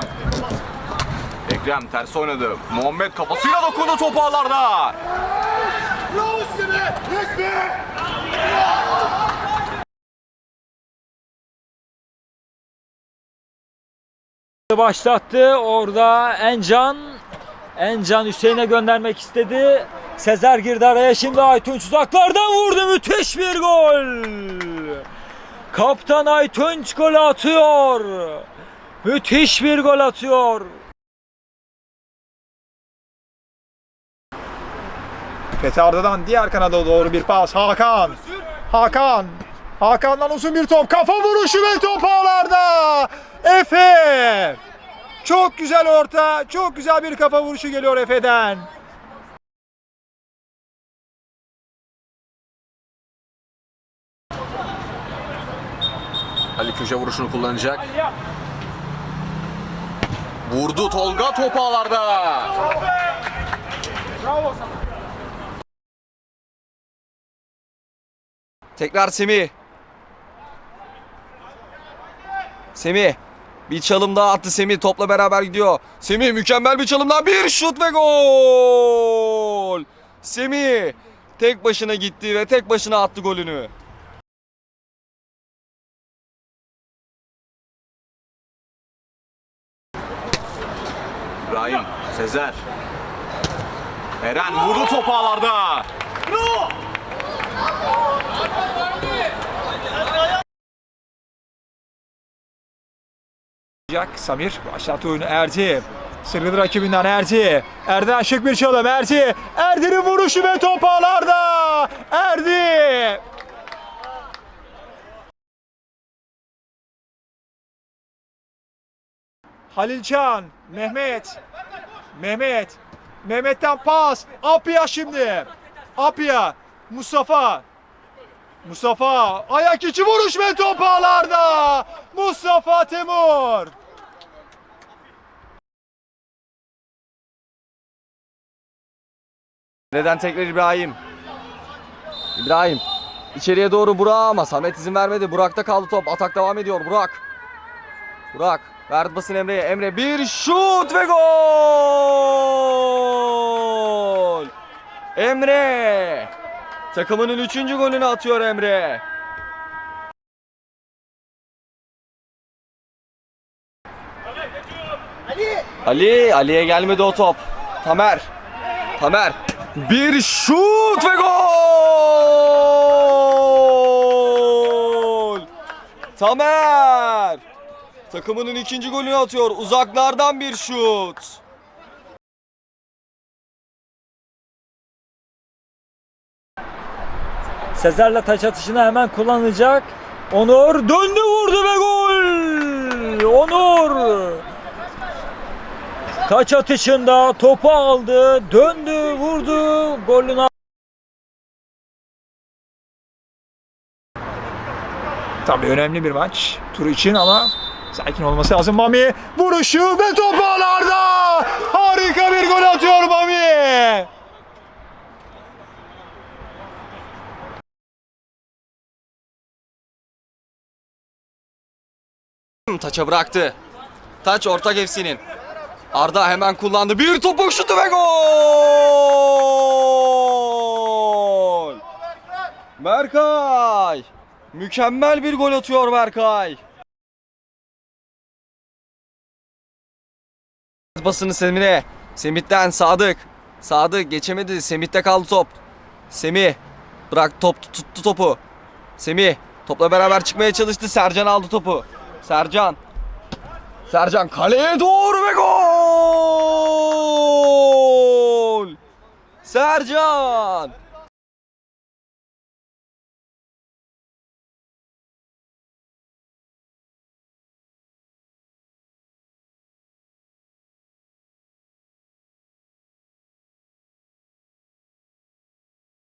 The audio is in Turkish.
Ekrem. Ekrem ters oynadı. Muhammed kafasıyla dokundu topu ağlarda. başlattı. Orada Encan Encan Hüseyin'e göndermek istedi. Sezer girdi araya şimdi Aytunç uzaklardan vurdu. Müthiş bir gol. Kaptan Aytunç gol atıyor. Müthiş bir gol atıyor. Fethi Arda'dan diğer kanada doğru bir pas. Hakan. Hakan. Hakan'dan uzun bir top. Kafa vuruşu ve top ağlarda. Efe. Çok güzel orta. Çok güzel bir kafa vuruşu geliyor Efe'den. Ali köşe vuruşunu kullanacak. Vurdu Tolga top ağlarda. Tekrar Semih. Semih. Bir çalım daha attı Semih. Topla beraber gidiyor. Semih mükemmel bir çalımdan bir şut ve gol. Semih tek başına gitti ve tek başına attı golünü. İbrahim, Sezer. Eren vurdu top ağlarda. Samir başlattı oyunu Erci. Sıyrıldı rakibinden Erci. Erden şık bir çalım Erci. Erdi'nin vuruşu ve top ağlarda. Erdi. Halilcan, Mehmet. Mehmet. Mehmet'ten pas. Apia şimdi. Apia. Mustafa. Mustafa ayak içi vuruş ve top ağlarda. Mustafa Temur. Neden tekrar İbrahim? İbrahim. içeriye doğru Burak ama Samet izin vermedi. Burak'ta kaldı top. Atak devam ediyor. Burak. Burak. Verdi basın Emre'ye. Emre bir şut ve gol. Emre. Takımının üçüncü golünü atıyor Emre. Ali, Ali'ye gelmedi o top. Tamer. Tamer. Bir şut ve gol! Tamer! Takımının ikinci golünü atıyor. Uzaklardan bir şut. Sezer'le taç atışını hemen kullanacak. Onur döndü vurdu ve gol! Onur! Taç atışında topu aldı, döndü, vurdu, golünü Tabii önemli bir maç tur için ama sakin olması lazım Mami. Vuruşu ve top ağlarda. Harika bir gol atıyor Mami. Taça bıraktı. Taç ortak FC'nin. Arda hemen kullandı. Bir topuk şutu ve gol! Berkay! Mükemmel bir gol atıyor Berkay. Basını Semih'e. Semih'ten Sadık. Sadık geçemedi. Semih'te kaldı top. Semih bırak top tuttu topu. Semih topla beraber çıkmaya çalıştı. Sercan aldı topu. Sercan. Sercan kaleye doğru ve gol! Sercan!